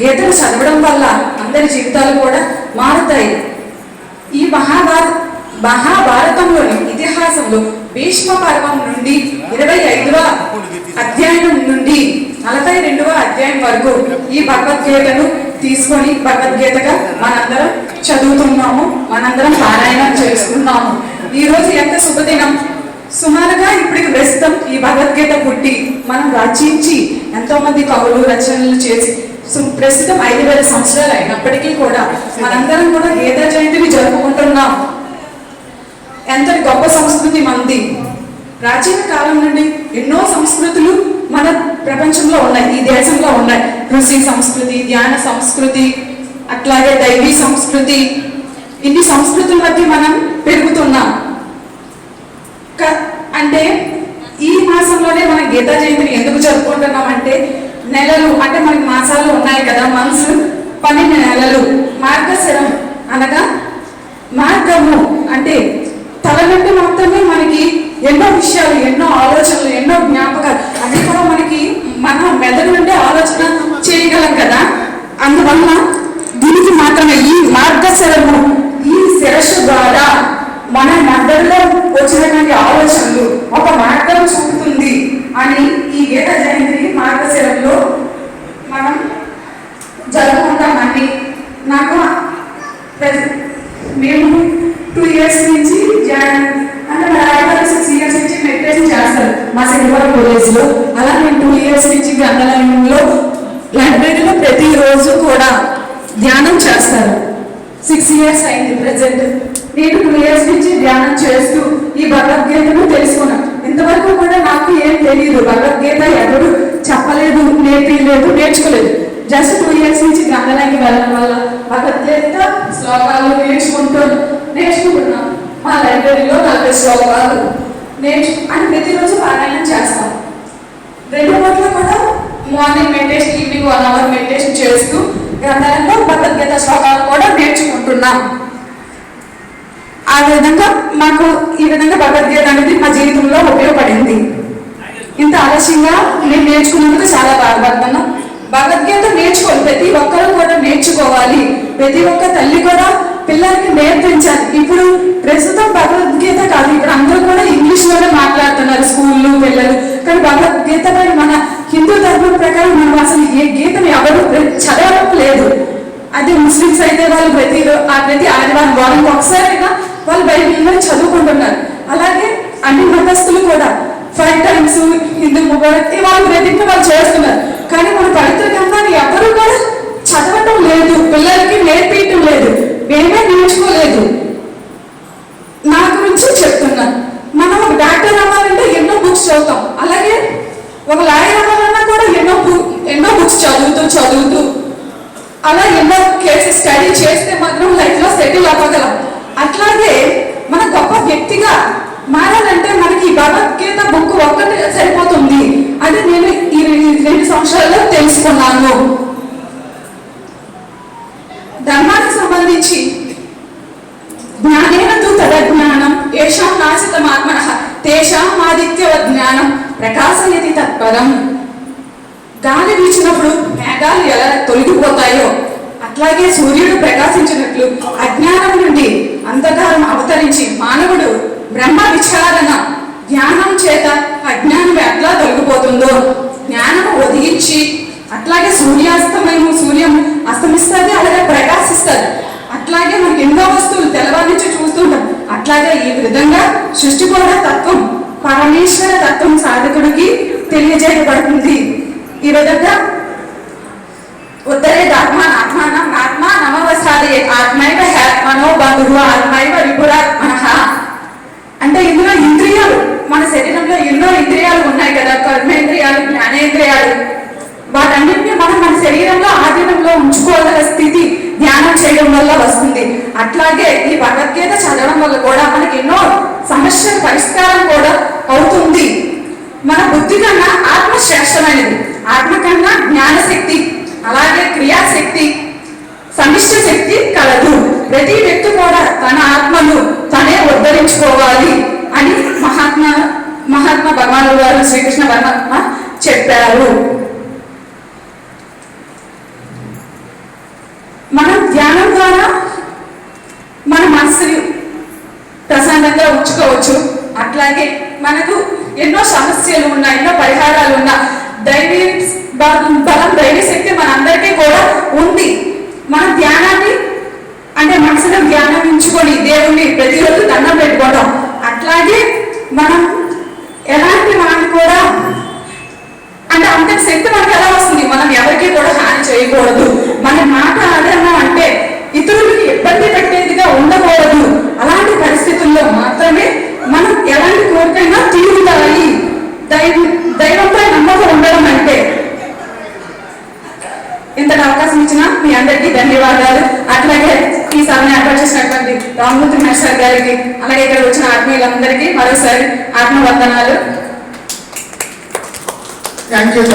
గీతను చదవడం వల్ల అందరి జీవితాలు కూడా మారుతాయి. ఈ మహాభారత మహాభారతంలోని ఇతిహాసంలో భీష్మ పర్వం నుండి ఇరవై ఐదవ అధ్యాయం నుండి నలభై రెండవ అధ్యాయం వరకు ఈ భగవద్గీతను తీసుకొని భగవద్గీతగా మనందరం చదువుతున్నాము మనందరం పారాయణం చేసుకున్నాము ఈరోజు ఎంత శుభదినం. సుమారుగా ఇప్పటికి ప్రస్తుతం ఈ భగవద్గీత పుట్టి మనం రచించి ఎంతోమంది కవులు రచనలు చేసి సో ప్రస్తుతం ఐదు వేల సంవత్సరాలు అయినప్పటికీ కూడా మనందరం కూడా గీతా జయంతిని జరుపుకుంటున్నాం. ఎంతటి గొప్ప సంస్కృతి మనది ప్రాచీన కాలం నుండి ఎన్నో సంస్కృతులు మన ప్రపంచంలో ఉన్నాయి ఈ దేశంలో ఉన్నాయి. ఋషి సంస్కృతి ధ్యాన సంస్కృతి అట్లాగే దైవీ సంస్కృతి ఇన్ని సంస్కృతుల మధ్య మనం పెరుగుతున్నాం. క- అంటే ఈ మాసంలోనే మనం గీతా జయంతిని ఎందుకు జరుపుకుంటున్నాం అంటే నెలలు అంటే మనకి మాసాలు ఉన్నాయి కదా మంత్స్ పన్నెండు నెలలు. మార్గశరం అనగా మార్గము అంటే తల నుండి మాత్రమే మనకి ఎన్నో విషయాలు ఎన్నో ఆలోచనలు ఎన్నో జ్ఞాపకాలు. అవి కూడా మనకి మన మెదడు నుండి ఆలోచన చేయగలం కదా. అందువల్ల దీనికి మాత్రమే ఈ మార్గశిరము ఈ శిరస్సు ద్వారా మన మెదడులో వచ్చినటువంటి ఆలోచనలు ఒక మార్గం చూపుతుంది అని ఈ గీత జయంతి మార్గశిరంలో మనం జరుపుకుంటామని నాకు ప్రతి- మేము టూ ఇయర్స్ నుంచి జాయిన్ అంటే మా డాడీ సిక్స్ ఇయర్స్ నుంచి మెడిటేషన్ చేస్తారు మా శనివారం కాలేజ్లో. అలా నేను టూ ఇయర్స్ నుంచి గ్రంథాలయంలో లైబ్రరీలో ప్రతిరోజు కూడా ధ్యానం చేస్తారు. సిక్స్ ఇయర్స్ అయింది ప్రజెంట్ నేను టూ ఇయర్స్ నుంచి ధ్యానం చేస్తూ ఈ భగవద్గీతను తెలుసుకున్నాను ఇంతవరకు కూడా నాకు ఏం తెలియదు భగవద్గీత ఎవరు చెప్పలేదు నేర్పించలేదు నేర్చుకోలేదు. జస్ట్ టూ ఇయర్స్ నుంచి గ్రంథాలయానికి వెళ్ళడం వల్ల భగవద్గీత శ్లోకాలు నేర్చుకుంటూ నేర్చుకుంటున్నాను మా లైబ్రరీలో నలభై శ్లోకాలు. నేర్చు అని ప్రతిరోజు పారాయణం చేస్తాం. రెండు పూట్ల కూడా morning meditation evening one hour meditation చేస్తూ గ్రంథాలలో భగవద్గీత శ్లోకాలు కూడా నేర్చుకుంటున్నాం. ఆ విధంగా మాకు ఈ విధంగా భగవద్గీత అనేది మా జీవితంలో ఉపయోగపడింది. ఇంత ఆలస్యంగా నేను నేర్చుకున్నందుకు చాలా బాధపడుతున్నాను. భగవద్గీత నేర్చుకోవాలి. ప్రతి ఒక్కరూ కూడా నేర్చుకోవాలి. ప్రతి ఒక్క తల్లి కూడా పిల్లలకి నేర్పించాలి. ఇప్పుడు ప్రస్తుతం భగవద్గీత కాదు ఇప్పుడు అందరూ కూడా ఇంగ్లీష్లోనే మాట్లాడుతున్నారు స్కూళ్ళు పిల్లలు గీతపై మన హిందూ ధర్మం ప్రకారం మనం అసలు ఏ గీతను ఎవరు చదవడం లేదు అది ముస్లిమ్స్ అయితే వాళ్ళు ప్రతి ప్రతి ఆదివారం వారానికి ఒకసారైనా వాళ్ళు బైబిల్లో చదువుకుంటున్నారు. అలాగే అన్ని మతస్థులు కూడా ఫైవ్ టైమ్స్ హిందూ ముబారక్ వాళ్ళు ప్రతిజ్ఞ వాళ్ళు చేస్తున్నారు. కానీ మన పవిత్ర గ్రంథాన్ని ఎవరు కూడా చదవటం లేదు. పిల్లలకి నేర్పించడం లేదు. మేమే నేర్చుకోలేదు. నా గురించి చెప్తున్నాను మనం డాక్టర్ అవ్వాలంటే ఎన్నో బుక్స్ చదువుతాం. ఒక లాయర్ అవ్వాలన్నా కూడా ఎన్నో ఎన్నో బుక్స్ చదువుతూ చదువుతూ అలా ఎన్నో కేసెస్ స్టడీ చేస్తే మాత్రం లైఫ్లో సెటిల్ అవ్వగలం. అట్లాగే మన గొప్ప వ్యక్తిగా మారాలంటే మనకి ఈ భగవద్గీత బుక్ ఒక్కటి సరిపోతుంది. అది నేను ఈ రెండు సంవత్సరాల్లో తెలుసుకున్నాను. ధర్మానికి సంబంధించి జ్ఞానేన తు తదజ్ఞానం ఏషాం నాశితమాత్మన తేషాం ఆదిత్యవ జ్ఞానం ప్రకాశయతి తత్పరం గాలి వీచినప్పుడు మేఘాలు ఎలా తొలగిపోతాయో అట్లాగే సూర్యుడు ప్రకాశించినట్లు అజ్ఞానం నుండి అంధకారం అవతరించి మానవుడు బ్రహ్మ విచారణ జ్ఞానం చేత అజ్ఞానం ఎట్లా తొలగిపోతుందో జ్ఞానం ఒదిగించి అట్లాగే సూర్యాస్తమయము సూర్యం అస్తమిస్తుంది అలాగే ప్రకాశిస్తుంది. అట్లాగే మనకి ఎన్నో వస్తువులు తెల్లవారి నుంచి చూస్తుంటాం. అట్లాగే ఈ విధంగా సృష్టి కూడా తత్వం. పరమేశ్వర తత్వం సాధకుడికి తెలియజేయబడుతుంది. ఈ విధంగా ఉత్తరే ధర్మ ఆత్మానం ఆత్మ నమవసాది ఆత్మైవ మనోబంధువు ఆత్మైవ విపురాత్మన అంటే ఇందులో ఇంద్రియాలు మన శరీరంలో ఎన్నో ఇంద్రియాలు ఉన్నాయి కదా కర్మేంద్రియాలు జ్ఞానేంద్రియాలు. వాటన్నింటినీ మనం మన శరీరంలో ఆధీనంలో ఉంచుకోగల స్థితి ధ్యానం చేయడం వల్ల వస్తుంది. అట్లాగే ఈ భగవద్గీత చదవడం వల్ల కూడా మనకి ఎన్నో సమస్య పరిష్కారం కూడా అవుతుంది. మన బుద్ధి కన్నా ఆత్మ శ్రేష్టమైనది. ఆత్మ కన్నా జ్ఞానశక్తి అలాగే క్రియాశక్తి సమిష్ట శక్తి కలదు. ప్రతి వ్యక్తి కూడా తన ఆత్మను తనే ఉద్ధరించుకోవాలి అని మహాత్మా మహాత్మా భగవానుడు గారు శ్రీకృష్ణ పరమాత్మ చెప్పారు. ధ్యానం ద్వారా మన మనసుని ప్రశాంతంగా ఉంచుకోవచ్చు. అట్లాగే మనకు ఎన్నో సమస్యలు ఉన్నా ఎన్నో పరిహారాలు ఉన్నా దైవీ బలం బలం దైవీ శక్తి మనందరికీ కూడా ఉంది. మన ధ్యానాన్ని అంటే మనసులో ధ్యానం ఉంచుకొని దేవుణ్ణి ప్రతిరోజు దండం పెట్టుకోవడం అట్లాగే మనం ఎలాంటి మనం కూడా అంటే అంత శక్తి మనకు ఎలా వస్తుంది? మనం ఎవరికి కూడా హాని చేయకూడదు. మన మాట ఆదరణ అంటే ఇతరులకి ఇబ్బంది పెట్టేదిగా ఉండకూడదు. రామమూర్తి మేస్టర్ గారికి అలాగే ఇక్కడ వచ్చిన ఆత్మీయులందరికీ మరోసారి ఆత్మవందనాలు. Thank you